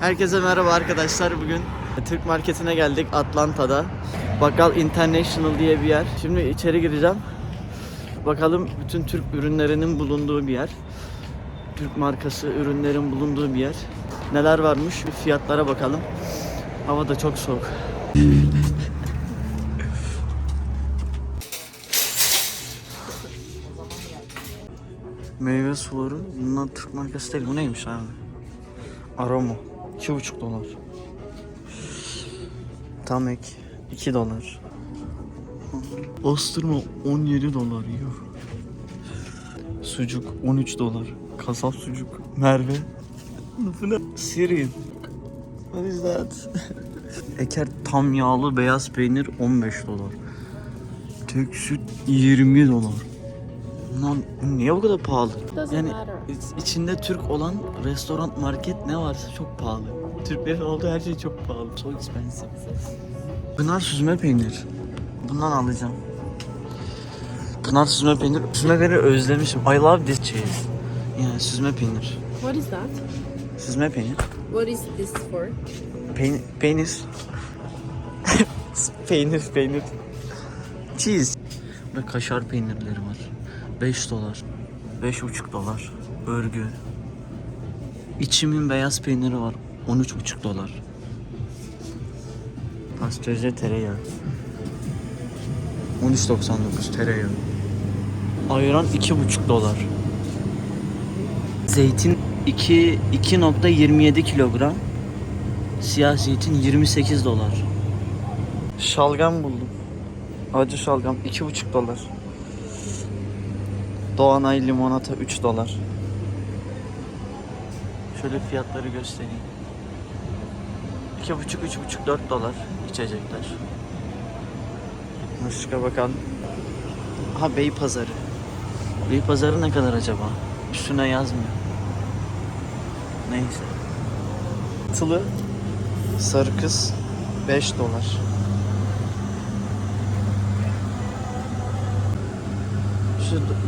Herkese merhaba arkadaşlar. Bugün Türk marketine geldik Atlanta'da. Bakkal International diye bir yer. Şimdi içeri gireceğim. Bakalım bütün Türk ürünlerinin bulunduğu bir yer. Türk markası ürünlerin bulunduğu bir yer. Neler varmış bir fiyatlara bakalım. Hava da çok soğuk. Meyve suları. Bunlar Türk markası değil. Bu neymiş abi? Aroma. 2,5 dolar. Tamek 2 dolar. Bastırma 17 dolar yiyor. Sucuk 13 dolar. Kasap sucuk. Merve. Bu ne? Siri. What is that? Eker tam yağlı beyaz peynir 15 dolar. Tek süt 20 dolar. Lan bu niye bu kadar pahalı? Yani içinde Türk olan restoran, market ne varsa çok pahalı. Türklerin olduğu her şey çok pahalı. So expensive. Pınar süzme peynir. Bundan alacağım. Pınar süzme peynir. Süzme peynir özlemişim. I love this cheese. Yani süzme peynir. What is that? Süzme peynir. What is this for? Peynir. Peynir. peynir, peynir. Cheese. Burada kaşar peynirleri var. 5 dolar. 5,5 dolar. Örgü. İçimin beyaz peyniri var. 13,5 dolar. Pastörize tereyağı. 13.99 tereyağı. Ayran 2,5 dolar. Zeytin 2 2.27 kilogram. Siyah zeytin 28 dolar. Şalgam buldum. Acı şalgam 2,5 dolar. Doğanay limonata 3 dolar. Şöyle fiyatları göstereyim. 2,5 3,5 4 dolar içecekler. Başka bakalım. Ha Bey Pazarı. Bey Pazarı ne kadar acaba? Üstüne yazmıyor. Neyse. Tılı sarı kız 5 dolar.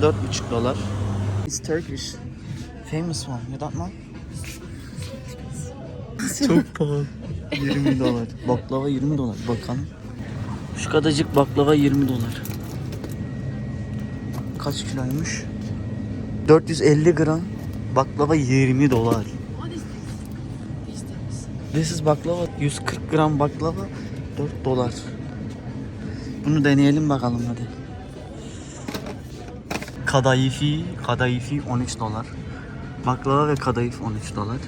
Şu d- dört buçuk dolar. It's Turkish. Famous one. You don't know? Çok pahalı. 20 dolar. Baklava 20 dolar. Bakalım. Şu kadarcık baklava 20 dolar. Kaç kiloymuş? 450 gram baklava 20 dolar. This is baklava. 140 gram baklava 4 dolar. Bunu deneyelim bakalım hadi. Kadayıfi, kadayıfi 13 dolar. Baklava ve kadayıf 13 dolar.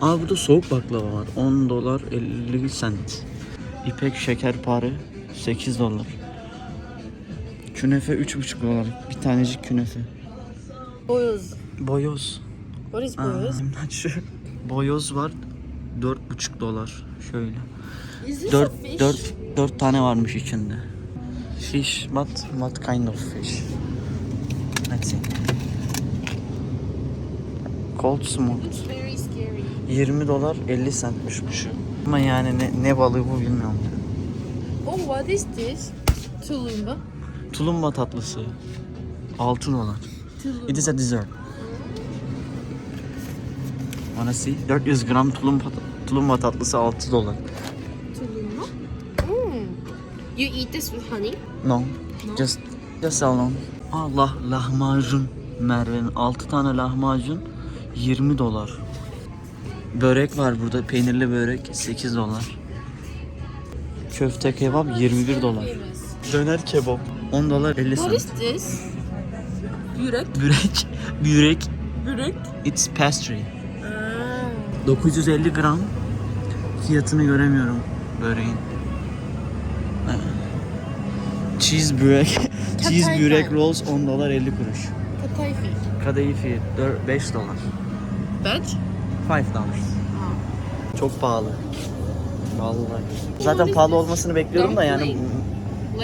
Aa burada soğuk baklava var. 10 dolar 50 cent. İpek şekerpare 8 dolar. Künefe 3,5 dolar. Bir tanecik künefe. Boyoz. Boyoz. What is Aa, boyoz? I'm not sure. Boyoz var 4,5 dolar. Şöyle. Is this 4 a fish? 4 4 tane varmış içinde. Fish, what what kind of fish? See. Cold smoked. Looks very scary. 20 dolar 50 centmiş bu şu. Ama yani ne, ne balığı bu bilmiyorum. Oh, what is this? Tulumba. Tulumba tatlısı. 6 dolar. Tulumba. It is a dessert. Wanna see? 400 gram tulumba, tulumba tatlısı 6 dolar. Tulumba. Mm. You eat this with honey? No. Just just alone. Allah lahmacun Merve'nin 6 tane lahmacun 20 dolar. Börek var burada peynirli börek 8 dolar. Köfte kebap 21 dolar. Döner kebap 10 dolar 50 What cent. is this? Börek. Börek börek Börek. it's pastry. Ah. 950 gram fiyatını göremiyorum böreğin. Cheese börek cheese börek rolls 10 dolar 50 kuruş. Katayfi. Kadayıfi 4 5 dolar. Veg? 5 dolar. Çok pahalı. Vallahi. Zaten pahalı olmasını bekliyorum da yani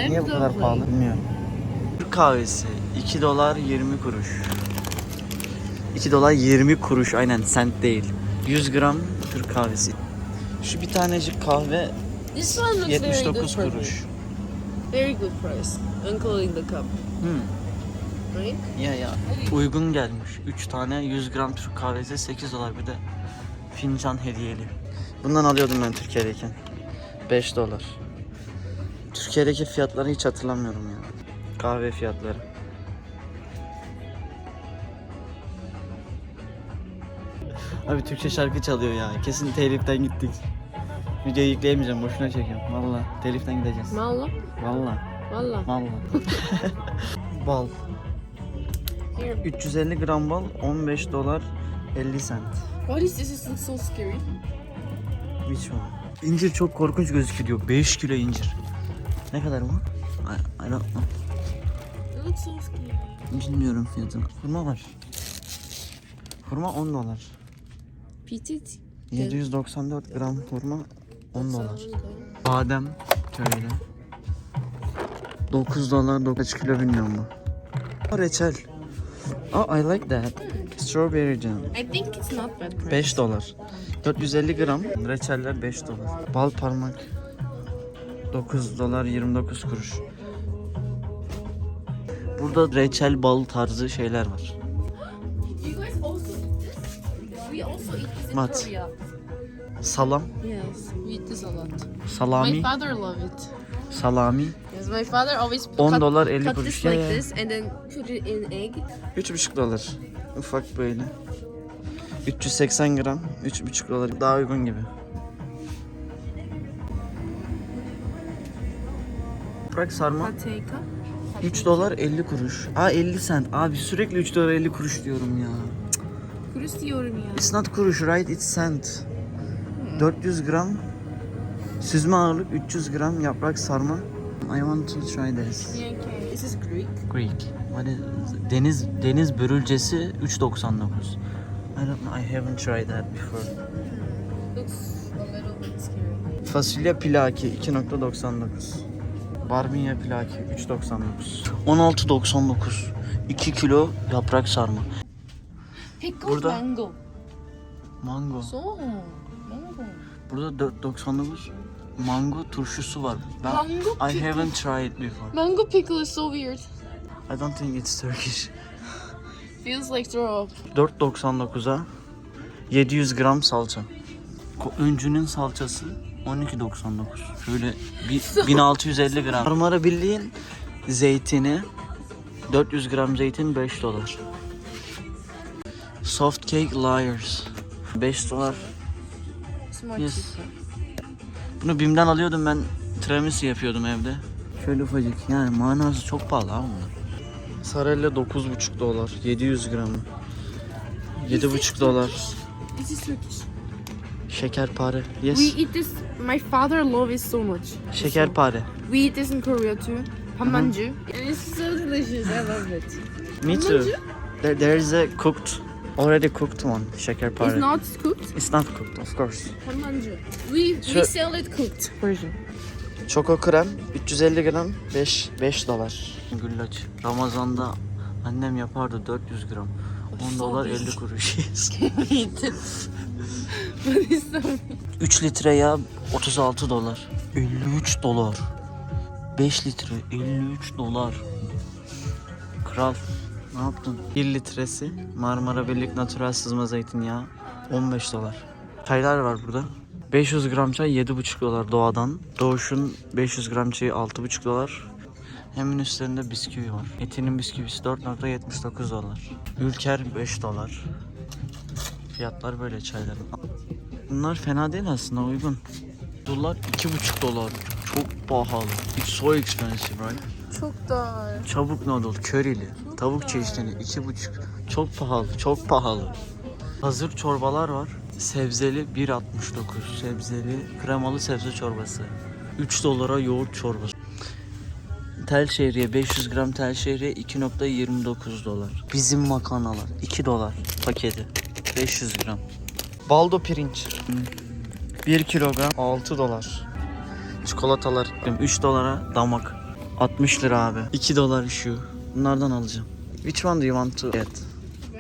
niye bu kadar pahalı bilmiyorum. Türk kahvesi 2 dolar 20 kuruş. 2 dolar 20 kuruş aynen sent değil. 100 gram Türk kahvesi. Şu bir tanecik kahve This one looks very good 79 for me. kuruş. Very good price, including the cup, Hmm. right? Ya ya uygun gelmiş. 3 tane 100 gram Türk kahvesi 8 dolar bir de Fincan hediyeli. Bundan alıyordum ben Türkiye'deyken. 5 dolar. Türkiye'deki fiyatları hiç hatırlamıyorum ya. Kahve fiyatları. Abi Türkçe şarkı çalıyor ya. Kesin teliften gittik. Videoyu yükleyemeyeceğim. Boşuna çekiyorum. Valla teliften gideceğiz. Mallo? Valla. Valla. Valla. bal. Here. 350 gram bal 15 dolar 50 cent. What is this? So scary. Which one? İncir çok korkunç gözüküyor. 5 kilo incir. Ne kadar bu? I, I don't know. It looks so scary. Bilmiyorum fiyatını. Hurma var. Hurma 10 dolar. Petit. 794 gram hurma 10 dolar. Badem şöyle. 9 dolar 9 kilo bilmiyorum bu. Reçel. Oh I like that. Strawberry jam. I think it's not bad price. 5 dolar. 450 gram. Reçeller 5 dolar. Bal parmak 9 dolar 29 kuruş. Burada reçel bal tarzı şeyler var. Korea. Salam, Yes, we eat this a lot. My salami, father love it. salami. Yes, my father always put, 10 cut, dolar 50 cut kuruş. this Ya, like ya. this and then put it in egg. 3,5 dolar. Ufak böyle. 380 gram, 3,5 dolar. Daha uygun gibi. Bırak sarma. Pateka. 3 dolar 50 kuruş. Aa 50 cent. Abi sürekli 3 dolar 50 kuruş diyorum ya. Kuruş diyorum ya. It's not kuruş right it's cent. 400 gram süzme ağırlık 300 gram yaprak sarma. I want to try this. Yeah, okay. This is Greek. Greek. What is deniz deniz börülcesi 3.99. I don't know. I haven't tried that before. Looks a little bit scary. Fasulye pilaki 2.99. Barbunya pilaki 3.99. 16.99. 2 kilo yaprak sarma. Pickle Burada- mango. Mango. So, mango. Burada 4.99 mango turşusu var. Ben Mango I pickle. haven't tried before. Mango pickle is so weird. I don't think it's Turkish. Feels like throw up. 4.99'a 700 gram salça. Öncünün salçası 12.99. Şöyle bir 1650 gram. Marmara Birliği'nin zeytini 400 gram zeytin 5 dolar. Soft cake liars 5 dolar. Smart Yes. cheaper. Bunu Bim'den alıyordum ben tiramisu yapıyordum evde. Şöyle ufacık yani manası çok pahalı abi bunlar. Sarella 9,5 dolar 700 gram. 7,5 dolar. This is Turkish. Şekerpare. We Yes. eat this. My father loves it so much. Şekerpare. We eat this in Korea too. Pamanju. And it's so delicious. I love it. Me too. There, there is a cooked, already cooked one. Şekerpare. It's not cooked. It's not cooked of course. Pamanju. We we Şu- sell it cooked version. Çoko krem 350 gram 5 5 dolar. Güllaç. Ramazan'da annem yapardı 400 gram. 10 So dolar big. 50 kuruş. İt's so 3 litre yağ 36 dolar. 53 dolar. 5 litre 53 dolar. Kral ne yaptın? 1 litresi Marmara Birlik Natural Sızma Zeytinyağı 15 dolar. Çaylar var burada. 500 gram çay 7,5 dolar doğadan. Doğuş'un 500 gram çayı 6,5 dolar. Hemen üstlerinde bisküvi var. Etinin bisküvisi 4.79 dolar. Ülker 5 dolar. Fiyatlar böyle çayların. Bunlar fena değil aslında uygun. Dolar 2,5 dolar. Çok pahalı. It's so expensive right? Çok da Çabuk noodle, körili, tavuk çeşitleri 2,5. Çok pahalı, çok pahalı. Hazır çorbalar var. Sebzeli 1.69. Sebzeli kremalı sebze çorbası. 3 dolara yoğurt çorbası. Tel şehriye 500 gram tel şehriye 2.29 dolar. Bizim makarnalar 2 dolar paketi. 500 gram. Baldo pirinç. 1 kilogram 6 dolar. Çikolatalar 3 dolara damak. 60 lira abi. 2 dolar şu. Bunlardan alacağım. Which one do you want to get?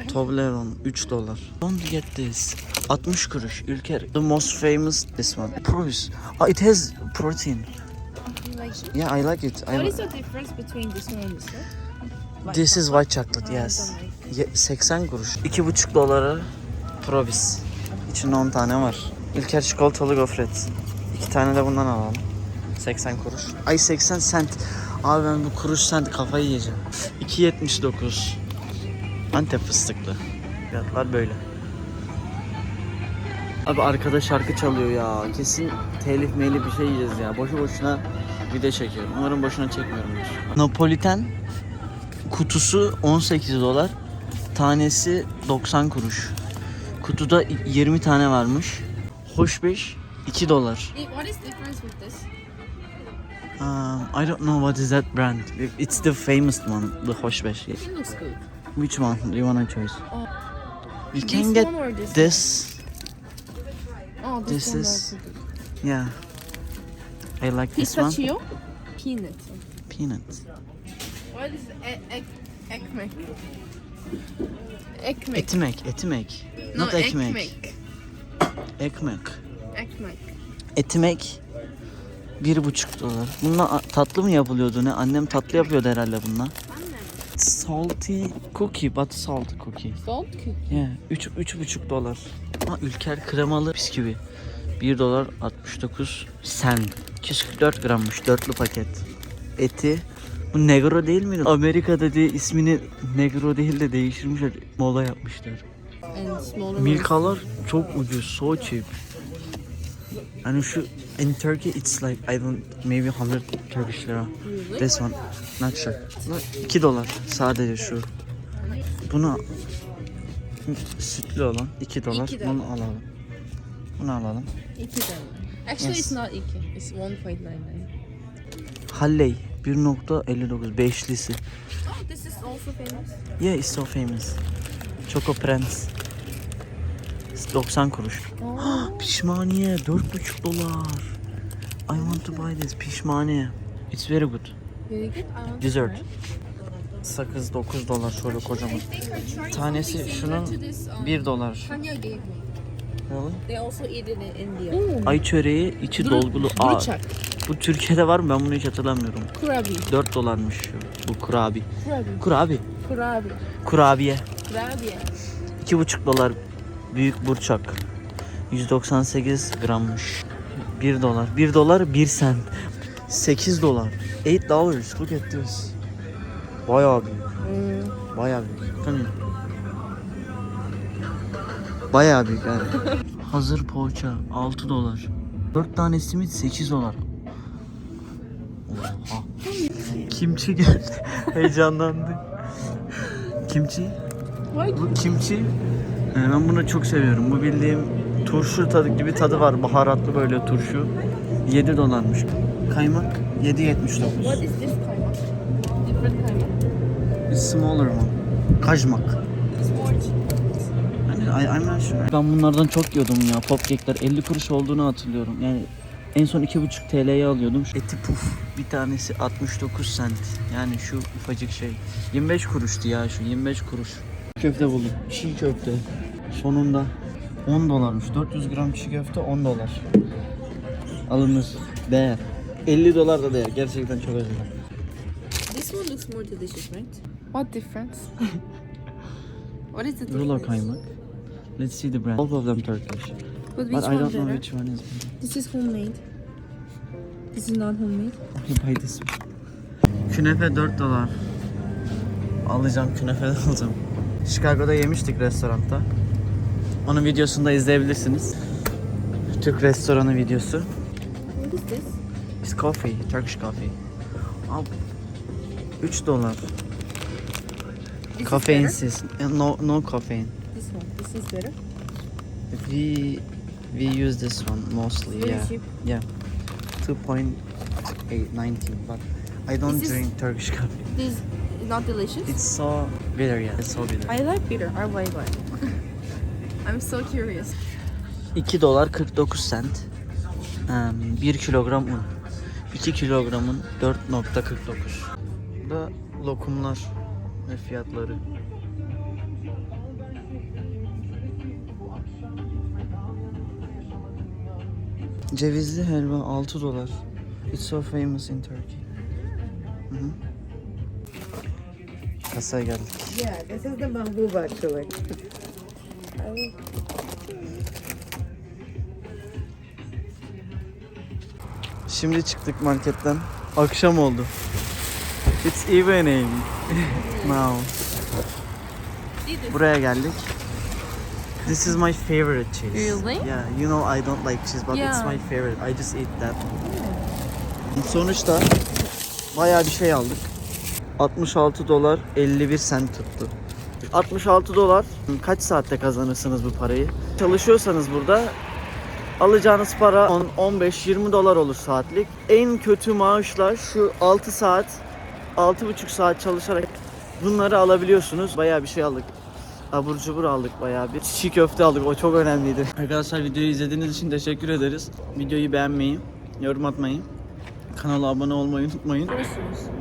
Toblerone 3 dolar. Don't get this. 60 kuruş. Ülker. The most famous this one. Provis. Ah, it has protein. you like it? Yeah, I like it. What I, is the difference between this one and this one? this is white chocolate. I Yes. Ye- 80 kuruş. 2,5 dolara Provis. İçinde 10 tane var. İlker çikolatalı gofret. İki tane de bundan alalım. 80 kuruş. Ay 80 sent. Abi ben bu kuruş sent kafayı yiyeceğim. 2.79. Antep fıstıklı. Fiyatlar böyle. Abi arkada şarkı çalıyor ya. Kesin telif meyli bir şey yiyeceğiz ya. Boşu boşuna video çekiyorum. Umarım boşuna çekmiyorumdur. Napoliten kutusu 18 dolar. Tanesi 90 kuruş. Kutuda 20 tane varmış. Hoşbeş 2 dolar. What is difference with this? Um, I don't know what is that brand. It's the famous one, the Hoşbeş. It looks good. Which one do you wanna choose? Oh. We This can get this? this. Oh, this, This is-. Yeah. I like this one. Pistachio? Peanut. Peanuts. What is e- ek ekmek? Ekmek. Etimek, etimek. No, Not ekmek. Ekmek. Ekmek. Etimek bir buçuk dolar. Bununla tatlı mı yapılıyordu ne? Annem tatlı yapıyordu herhalde bununla. Salty cookie, but salt cookie. Salt cookie. Yeah, üç, üç buçuk dolar. Ama Ülker kremalı bisküvi. 1 dolar 69 sen. 244 grammış dörtlü paket. Eti. Bu Negro değil miydi? Amerika'da diye ismini Negro değil de değiştirmişler. Mola yapmışlar. Milkalar çok ucuz, so cheap. Hani şu in Turkey it's like I don't maybe 100 Turkish lira. This one, not sure. 2 dolar sadece şu. Bunu sütlü olan 2 dolar. İki dolar. Bunu alalım. Bunu alalım. İki tane. Actually, Yes. it's not iki. It's 1.99. Halley 1.59 beşlisi. Oh, this is also famous. Yeah, it's so famous. Choco Prince. 90 kuruş. Oh. Pişmaniye 4.5 dolar. I want to buy this pişmaniye. It's very good. Very good. Dessert. Sakız 9 dolar şöyle kocaman. Tanesi şunun to this, um, 1 dolar. Ay çöreği içi dolgulu. Aa, bu Türkiye'de var mı? Ben bunu hiç hatırlamıyorum. Kurabi. 4 dolarmış. Bu kurabi. Kurabi. Kurabi. Kurabi. Kurabiye. Kurabiye. 2,5 dolar büyük burçak. 198 grammış. 1 dolar. 1 dolar 1 sent. 8 dolar. 8 dollars. Look at this. Bayağı büyük. Hmm. Bayağı büyük. Bakın. Bayağı büyük yani. Hazır poğaça 6 dolar. 4 tane simit 8 dolar. Oha. Kimçi geldi. Heyecanlandı. Kimçi? Bu kimçi. Ee, ben bunu çok seviyorum. Bu bildiğim turşu tadı gibi tadı var. Baharatlı böyle turşu. 7 dolarmış. Kaymak 7.79. What is this kaymak? Different kaymak. It's smaller one. Kajmak. Hani I, I'm not sure. Ben bunlardan çok yiyordum ya. Popkekler 50 kuruş olduğunu hatırlıyorum. Yani en son 2,5 TL'ye alıyordum. Eti puf. Bir tanesi 69 sent. Yani şu ufacık şey. 25 kuruştu ya şu 25 kuruş. Köfte buldum. Çiğ köfte. Sonunda 10 dolarmış. 400 gram çiğ köfte 10 dolar. Alınır. Değer. 50 dolar da değer. Gerçekten çok dilerim. This one looks more delicious, right? What difference? what is the difference? Rulo kaymak. Let's see the brand. Both of them Turkish. But which But I one don't know better? which one is better. This is homemade. This is not homemade. Okay, buy this one. Künefe 4 dolar. Alacağım künefe alacağım. Chicago'da yemiştik restoranda. Onun videosunu da izleyebilirsiniz. Türk restoranı videosu. What is this? It's coffee, Turkish coffee. Al. 3 dolar. Kafeinsiz. No no caffeine. This one. This is better. We we use this one mostly. Very yeah. cheap. Yeah. 2.819 but I don't Is this- drink Turkish coffee. This is not delicious. It's so bitter, yeah. It's so bitter. I like bitter. I like it. I'm so curious. 2 dolar 49 sent. 1 kilogram un. 2 kilogramın 4.49. Bu da lokumlar ve fiyatları. Cevizli helva 6 dolar. It's so famous in Turkey. Hı hı kasaya geldik. Yeah, this is the bamboo actually. Şimdi çıktık marketten. Akşam oldu. It's evening now. Buraya geldik. This is my favorite cheese. Really? Yeah, you know I don't like cheese but Yeah. it's my favorite. I just eat that. Sonuçta bayağı bir şey aldık. 66 dolar 51 sent tuttu. 66 dolar kaç saatte kazanırsınız bu parayı? Çalışıyorsanız burada alacağınız para 10 15-20 dolar olur saatlik. En kötü maaşla şu 6 saat 6,5 saat çalışarak bunları alabiliyorsunuz. Bayağı bir şey aldık. Abur cubur aldık bayağı bir. Çiğ köfte aldık. O çok önemliydi. Arkadaşlar videoyu izlediğiniz için teşekkür ederiz. Videoyu beğenmeyi, yorum atmayı, kanala abone olmayı unutmayın. Görüşürüz.